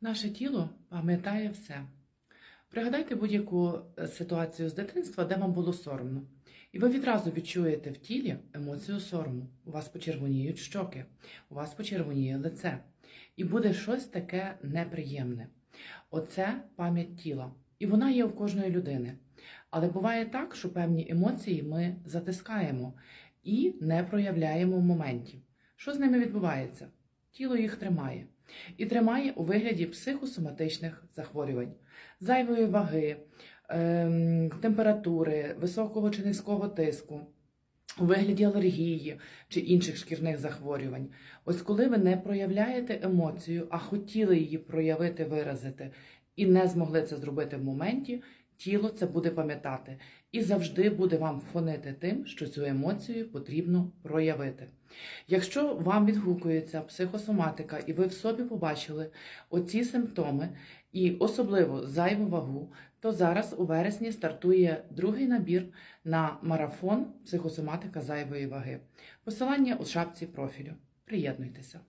Наше тіло пам'ятає все. Пригадайте будь-яку е, ситуацію з дитинства, де вам було соромно. І ви відразу відчуєте в тілі емоцію сорому. У вас почервоніють щоки, у вас почервоніє лице. І буде щось таке неприємне. Оце пам'ять тіла. І вона є в кожної людини. Але буває так, що певні емоції ми затискаємо і не проявляємо в моменті. Що з ними відбувається? Тіло їх тримає. І тримає у вигляді психосоматичних захворювань, зайвої ваги, ем, температури, високого чи низького тиску, у вигляді алергії чи інших шкірних захворювань. Ось коли ви не проявляєте емоцію, а хотіли її проявити, виразити, і не змогли це зробити в моменті, тіло це буде пам'ятати і завжди буде вам фонити тим, що цю емоцію потрібно проявити. Якщо вам відгукується психосоматика, і ви в собі побачили оці симптоми, і особливо зайву вагу, то зараз у вересні стартує другий набір на марафон психосоматика зайвої ваги. Посилання у шапці профілю. Приєднуйтеся.